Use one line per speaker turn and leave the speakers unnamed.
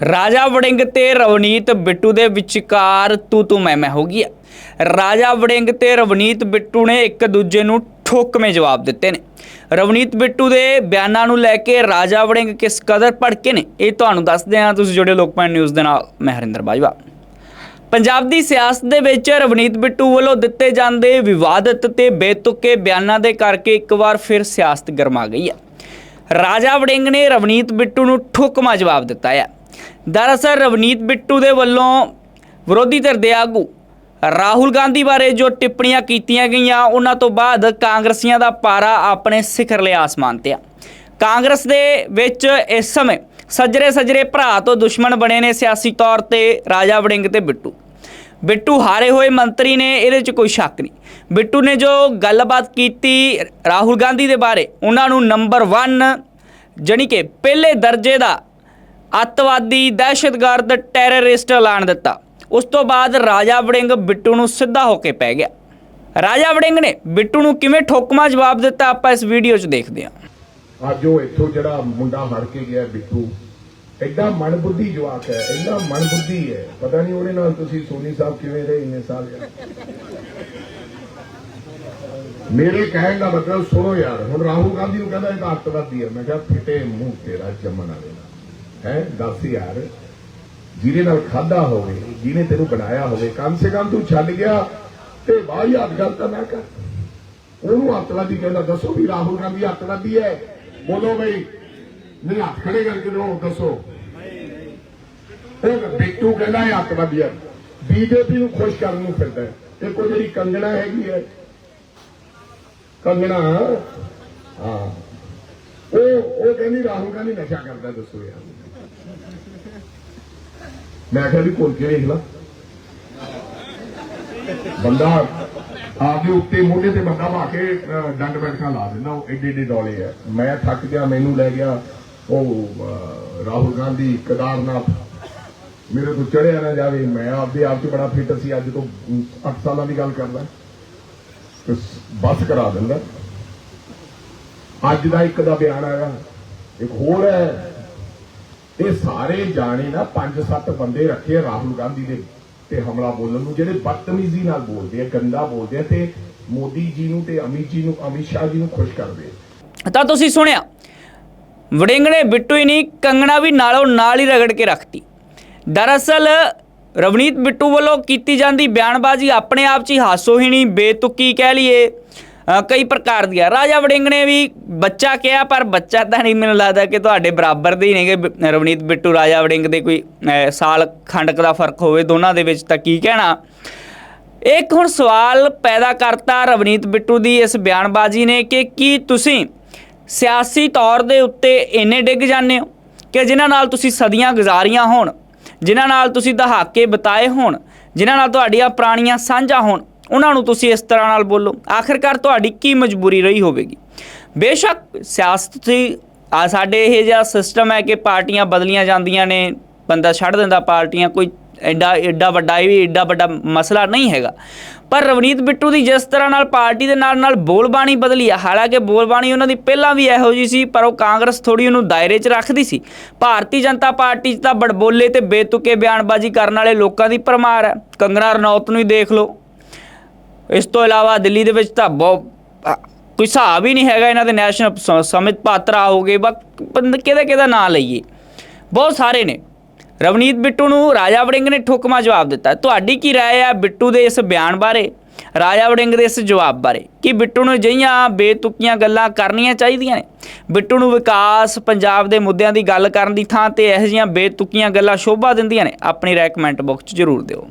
ਰਾਜਾ ਵੜਿੰਗ ਤੇ ਰਵਨੀਤ ਬਿੱਟੂ ਦੇ ਵਿਚਕਾਰ ਤੂ ਤੂ ਮੈਂ ਮੈਂ ਹੋ ਗਈ ਹੈ। ਰਾਜਾ ਵੜਿੰਗ ਤੇ ਰਵਨੀਤ ਬਿੱਟੂ ਨੇ ਇੱਕ ਦੂਜੇ ਨੂੰ ਠੋਕਵੇਂ ਜਵਾਬ ਦਿੱਤੇ ਨੇ। ਰਵਨੀਤ ਬਿੱਟੂ ਦੇ ਬਿਆਨਾਂ ਨੂੰ ਲੈ ਕੇ ਰਾਜਾ ਵੜਿੰਗ ਕਿਸ ਕਦਰ ਭੜਕੇ ਨੇ, ਇਹ ਤੁਹਾਨੂੰ ਦੱਸਦੇ ਹਾਂ। ਤੁਸੀਂ ਜੁੜੇ ਲੋਕਪਾਲ ਨਿਊਜ਼ ਦੇ ਨਾਲ, ਮੈਂ ਹਰਿੰਦਰ ਬਾਜਵਾ। ਪੰਜਾਬ ਦੀ ਸਿਆਸਤ ਦੇ ਵਿੱਚ ਰਵਨੀਤ ਬਿੱਟੂ ਵੱਲੋਂ ਦਿੱਤੇ ਜਾਂਦੇ ਵਿਵਾਦਤ ਤੇ ਬੇਤੁਕੇ ਬਿਆਨਾਂ ਦੇ ਕਰਕੇ ਇੱਕ ਵਾਰ ਫਿਰ ਸਿਆਸਤ ਗਰਮਾ ਗਈ ਹੈ ਰਾਜਾ ਵੜਿੰਗ ਨੇ ਰਵਨੀਤ ਬਿੱਟੂ ਨੂੰ ਠੋਕਮਾ ਜਵਾਬ ਦਿੱਤਾ ਹੈ ਦਰਅਸਲ ਰਵਨੀਤ ਬਿੱਟੂ ਦੇ ਵੱਲੋਂ ਵਿਰੋਧੀ ਧਿਰ ਦੇ ਆਗੂ ਰਾਹੁਲ ਗਾਂਧੀ ਬਾਰੇ ਜੋ ਟਿੱਪਣੀਆਂ ਕੀਤੀਆਂ ਗਈਆਂ, ਉਹਨਾਂ ਤੋਂ ਬਾਅਦ ਕਾਂਗਰਸੀਆਂ ਦਾ ਪਾਰਾ ਆਪਣੇ ਸਿਖਰਲੇ ਆਸਮਾਨ ਤੇ ਆ। ਕਾਂਗਰਸ ਦੇ ਵਿੱਚ ਇਸ ਸਮੇਂ ਸੱਜਰੇ ਸੱਜਰੇ ਭਰਾ ਤੋਂ ਦੁਸ਼ਮਣ ਬਣੇ ਨੇ ਸਿਆਸੀ ਤੌਰ ਤੇ ਰਾਜਾ ਵੜਿੰਗ ਤੇ ਬਿੱਟੂ। ਬਿੱਟੂ ਹਾਰੇ ਹੋਏ ਮੰਤਰੀ ਨੇ, ਇਹਦੇ 'ਚ ਕੋਈ ਸ਼ੱਕ ਨਹੀਂ। ਬਿੱਟੂ ਨੇ ਜੋ ਗੱਲਬਾਤ ਕੀਤੀ ਰਾਹੁਲ ਗਾਂਧੀ ਦੇ ਬਾਰੇ, ਉਹਨਾਂ ਨੂੰ ਨੰਬਰ 1 ਜਾਣੀ ਕਿ ਪਹਿਲੇ ਦਰਜੇ ਦਾ ਅੱਤਵਾਦੀ ਦਹਿਸ਼ਤਗਰਦ ਟੈਰਰਿਸਟ ਐਲਾਨ ਦਿੱਤਾ। ਉਸ ਤੋਂ ਬਾਅਦ ਰਾਜਾ ਵੜਿੰਗ ਬਿੱਟੂ ਨੂੰ ਸਿੱਧਾ ਹੋ ਕੇ ਪੈ ਗਿਆ। ਰਾਜਾ ਵੜਿੰਗ ਨੇ ਬਿੱਟੂ ਨੂੰ ਕਿਵੇਂ ਠੋਕਮਾ ਜਵਾਬ ਦਿੱਤਾ ਆਪਾਂ ਇਸ ਵੀਡੀਓ 'ਚ ਦੇਖਦੇ ਹਾਂ।
ਅੱਜ ਉਹ ਇੱਥੋਂ ਜਿਹੜਾ ਮੁੰਡਾ ਹੜ ਕੇ ਗਿਆ ਬਿੱਟੂ, ਐਡਾ ਮਨਬੁੱਧੀ ਜਵਾਕ ਹੈ, ਐਡਾ ਮਨਬੁੱਧੀ ਹੈ। ਪਤਾ ਨਹੀਂ ਉਹਦੇ ਨਾਲ ਤੁਸੀਂ ਸੋਨੀ ਸਾਹਿਬ ਕਿਵੇਂ ਰਹੇ ਇੰਨੇ ਸਾਲ ਮੇਰੇ ਕਹਿਣ ਦਾ ਮਤਲਬ ਸੁਣੋ ਯਾਰ, ਹੁਣ ਰਾਹੁਲ ਗਾਂਧੀ ਨੂੰ ਕਹਿੰਦਾ ਇਹ ਤਾਂ ਅੱਤਵਾਦੀ ਹੈ। ਮੈਂ ਕਿਹਾ ਫਿੱਟੇ ਮੂੰਹ ਤੇਰਾ ਜੰਮਣ ਵਾਲੇ ਹੈ, ਦੱਸ ਯਾਰ, ਜਿਹਦੇ ਨਾਲ ਖਾਦਾ ਹੋਵੇ, ਜਿਹਨੇ ਤੈਨੂੰ ਬਣਾਇਆ ਹੋਵੇ, ਕਮ ਸੇ ਕਮ ਤੂੰ ਛੱਡ ਗਿਆ ਤੇ ਬਾਹਰ ਹੱਥ ਗੱਲ ਤਾਂ ਨਾ ਕਰ। ਉਹਨੂੰ ਅੱਤਵਾਦੀ ਕਹਿੰਦਾ, ਦੱਸੋ ਵੀ ਰਾਹੁਲ ਗਾਂਧੀ ਅੱਤਵਾਦੀ ਹੈ? ਬੋਲੋ ਬਈ। ਨਹੀਂ, ਹੱਥ ਖੜੇ ਕਰਕੇ ਦੋ ਦੱਸੋ। ਉਹ ਬਿੱਟੂ ਕਹਿੰਦਾ ਇਹ ਅੱਤਵਾਦੀ ਹੈ। ਬੀਜੇਪੀ ਨੂੰ ਖੁਸ਼ ਕਰਨ ਨੂੰ ਫਿਰਦਾ ਹੈ। ਤੇ ਕੋਈ ਜਿਹੜੀ ਕੰਗਣਾ ਹੈਗੀ ਹੈ। ਕੰਗਣਾ, ਹਾਂ। ਉਹ ਉਹ ਕਹਿੰਦੀ ਰਾਹੁਲ ਗਾਂਧੀ ਨਸ਼ਾ ਕਰਦਾ, ਦੱਸੋ ਯਾਰ। ਮੈਂ ਕਿਹਾ ਵੀ ਕੋਲ ਕੇ ਵੇਖ ਲਾ। ਬੰਦਾ ਆਪਦੇ ਉੱਤੇ ਮੋਢੇ ਤੇ ਬੰਦਾ ਭਾ ਕੇ ਡੰਡ ਬੈਠਕਾਂ ਲਾ ਦਿੰਦਾ, ਉਹ ਏਡੇ ਏਡੇ ਡੋਲੇ ਆ। ਮੈਂ ਥੱਕ ਗਿਆ, ਮੈਨੂੰ ਲੈ ਗਿਆ ਉਹ ਰਾਹੁਲ ਗਾਂਧੀ, ਕੇਦਾਰਨਾਥ। ਮੇਰੇ ਤੋਂ ਚੜਿਆ ਨਾ ਜਾਵੇ। ਮੈਂ ਆਪਦੇ ਆਪ 'ਚ ਬੜਾ ਫਿੱਟ ਸੀ, ਅੱਜ ਤੋਂ 8 ਸਾਲਾਂ ਦੀ ਗੱਲ ਕਰਦਾ। ਤੇ ਬਸ ਕਰਾ ਦਿੰਦਾ। ਅੱਜ ਦਾ ਇੱਕ ਦਾ ਬਿਆਨ ਆਇਆ ਇੱਕ ਹੋਰ ਹੈ ਇਹ ਸਾਰੇ ਜਾਣੇ ਨਾ ਪੰਜ ਸੱਤ ਬੰਦੇ ਰੱਖੇ ਰਾਹੁਲ ਗਾਂਧੀ ਦੇ ਤੇ ਹਮਲਾ ਬੋਲਣ ਨੂੰ, ਜਿਹੜੇ ਬਦਤਮੀਜ਼ੀ ਨਾਲ ਬੋਲਦੇ ਆ, ਗੰਦਾ ਬੋਲਦੇ ਆ ਤੇ ਮੋਦੀ ਜੀ ਨੂੰ ਤੇ ਅਮਿਤ ਜੀ ਨੂੰ, ਅਮਿਤ ਸ਼ਾਹ ਜੀ ਨੂੰ ਖੁਸ਼ ਕਰਦੇ
ਤਾਂ ਤੁਸੀਂ ਸੁਣਿਆ ਵੜਿੰਗਣੇ ਬਿੱਟੂ ਹੀ ਨਹੀਂ, ਕੰਗਣਾ ਵੀ ਨਾਲੋਂ ਨਾਲ ਹੀ ਰਗੜ ਕੇ ਰੱਖਤੀ। ਦਰਅਸਲ, ਰਵਨੀਤ ਬਿੱਟੂ ਵੱਲੋਂ ਕੀਤੀ ਜਾਂਦੀ ਬਿਆਨਬਾਜ਼ੀ ਆਪਣੇ ਆਪ 'ਚ ਹੀ ਹਾਸੋਹੀਣੀ, ਬੇਤੁਕੀ ਕਹਿ ਲਈਏ। ਕਈ ਪ੍ਰਕਾਰ ਦੀਆਂ। ਰਾਜਾ ਵੜਿੰਗ ਨੇ ਵੀ ਬੱਚਾ ਕਿਹਾ, ਪਰ ਬੱਚਾ ਤਾਂ ਨਹੀਂ, ਮੈਨੂੰ ਲੱਗਦਾ ਕਿ ਤੁਹਾਡੇ ਬਰਾਬਰ ਦੇ ਹੀ ਨੇਗੇ। ਰਵਨੀਤ ਬਿੱਟੂ, ਰਾਜਾ ਵੜਿੰਗ ਦੇ ਕੋਈ ਸਾਲ ਖੰਡਕ ਦਾ ਫ਼ਰਕ ਹੋਵੇ, ਦੋਨਾਂ ਦੇ ਵਿੱਚ ਤਾਂ ਕੀ ਕਹਿਣਾ। ਇੱਕ ਹੁਣ ਸਵਾਲ ਪੈਦਾ ਕਰਤਾ ਰਵਨੀਤ ਬਿੱਟੂ ਦੀ ਇਸ ਬਿਆਨਬਾਜ਼ੀ ਨੇ ਕਿ ਕੀ ਤੁਸੀਂ ਸਿਆਸੀ ਤੌਰ ਦੇ ਉੱਤੇ ਇੰਨੇ ਡਿੱਗ ਜਾਂਦੇ ਹੋ? ਕਿ ਜਿਨ੍ਹਾਂ ਨਾਲ ਤੁਸੀਂ ਸਦੀਆਂ ਗੁਜ਼ਾਰੀਆਂ ਹੋਣ, ਜਿਨ੍ਹਾਂ ਨਾਲ ਤੁਸੀਂ ਦਹਾਕੇ ਬਿਤਾਏ ਹੋਣ, ਜਿਨ੍ਹਾਂ ਨਾਲ ਤੁਹਾਡੀਆਂ ਪੁਰਾਣੀਆਂ ਸਾਂਝਾਂ ਹੋਣ ਉਹਨਾਂ ਨੂੰ ਤੁਸੀਂ ਇਸ ਤਰ੍ਹਾਂ ਨਾਲ ਬੋਲੋ, ਆਖਿਰਕਾਰ ਤੁਹਾਡੀ ਕੀ ਮਜਬੂਰੀ ਰਹੀ ਹੋਵੇਗੀ? ਬੇਸ਼ੱਕ ਸਿਆਸਤ ਦੀ ਆ ਸਾਡੇ ਇਹ ਜਿਹਾ ਸਿਸਟਮ ਹੈ ਕਿ ਪਾਰਟੀਆਂ ਬਦਲੀਆਂ ਜਾਂਦੀਆਂ ਨੇ, ਬੰਦਾ ਛੱਡ ਦਿੰਦਾ ਪਾਰਟੀਆਂ, ਕੋਈ ਐਡਾ ਐਡਾ ਵੱਡਾ ਇਹ ਵੀ ਐਡਾ ਵੱਡਾ ਮਸਲਾ ਨਹੀਂ ਹੈਗਾ। ਪਰ ਰਵਨੀਤ ਬਿੱਟੂ ਦੀ ਜਿਸ ਤਰ੍ਹਾਂ ਨਾਲ ਪਾਰਟੀ ਦੇ ਨਾਲ ਨਾਲ ਬੋਲਬਾਣੀ ਬਦਲੀ ਆ, ਹਾਲਾਂਕਿ ਬੋਲਬਾਣੀ ਉਹਨਾਂ ਦੀ ਪਹਿਲਾਂ ਵੀ ਇਹੋ ਜੀ ਸੀ, ਪਰ ਉਹ ਕਾਂਗਰਸ ਥੋੜੀ ਉਹਨੂੰ ਦਾਇਰੇ 'ਚ ਰੱਖਦੀ ਸੀ। ਭਾਰਤੀ ਜਨਤਾ ਪਾਰਟੀ 'ਚ ਤਾਂ ਬੜਬੋਲੇ ਤੇ ਬੇਤੁਕੇ ਬਿਆਨਬਾਜ਼ੀ ਕਰਨ ਵਾਲੇ ਲੋਕਾਂ ਦੀ ਭਰਮਾਰ ਹੈ। ਕੰਗਣਾ ਰਣੌਤ ਨੂੰ ਹੀ ਦੇਖ ਲਓ। ਇਸ ਤੋਂ ਇਲਾਵਾ ਦਿੱਲੀ ਦੇ ਵਿੱਚ ਤਾਂ ਬਹੁਤ ਕੋਈ ਹਿਸਾਬ ਹੀ ਨਹੀਂ ਹੈਗਾ ਇਹਨਾਂ ਦੇ ਨੈਸ਼ਨਲ ਸ- ਸਮਿਤ ਪਾਤਰਾ ਹੋ ਗਏ, ਬਸ ਕਿਹਦਾ ਕਿਹਦਾ ਨਾਂ ਲਈਏ। ਬਹੁਤ ਸਾਰੇ ਨੇ। ਰਵਨੀਤ ਬਿੱਟੂ ਨੂੰ ਰਾਜਾ ਵੜਿੰਗ ਨੇ ਠੁਕਮਾ ਜਵਾਬ ਦਿੱਤਾ। ਤੁਹਾਡੀ ਕੀ ਰਾਏ ਹੈ ਬਿੱਟੂ ਦੇ ਇਸ ਬਿਆਨ ਬਾਰੇ? ਰਾਜਾ ਵੜਿੰਗ ਦੇ ਇਸ ਜਵਾਬ ਬਾਰੇ। ਕਿ ਬਿੱਟੂ ਨੂੰ ਅਜਿਹੀਆਂ ਬੇਤੁਕੀਆਂ ਗੱਲਾਂ ਕਰਨੀਆਂ ਚਾਹੀਦੀਆਂ ਨੇ? ਬਿੱਟੂ ਨੂੰ ਵਿਕਾਸ ਪੰਜਾਬ ਦੇ ਮੁੱਦਿਆਂ ਦੀ ਗੱਲ ਕਰਨ ਦੀ ਥਾਂ ਤੇ ਇਹੋ ਜਿਹੀਆਂ ਬੇਤੁਕੀਆਂ ਗੱਲਾਂ ਸ਼ੋਭਾ ਦਿੰਦੀਆਂ ਨੇ। ਆਪਣੀ ਰਾਏ ਕਮੈਂਟ ਬਾਕਸ 'ਚ ਜ਼ਰੂਰ ਦਿਓ।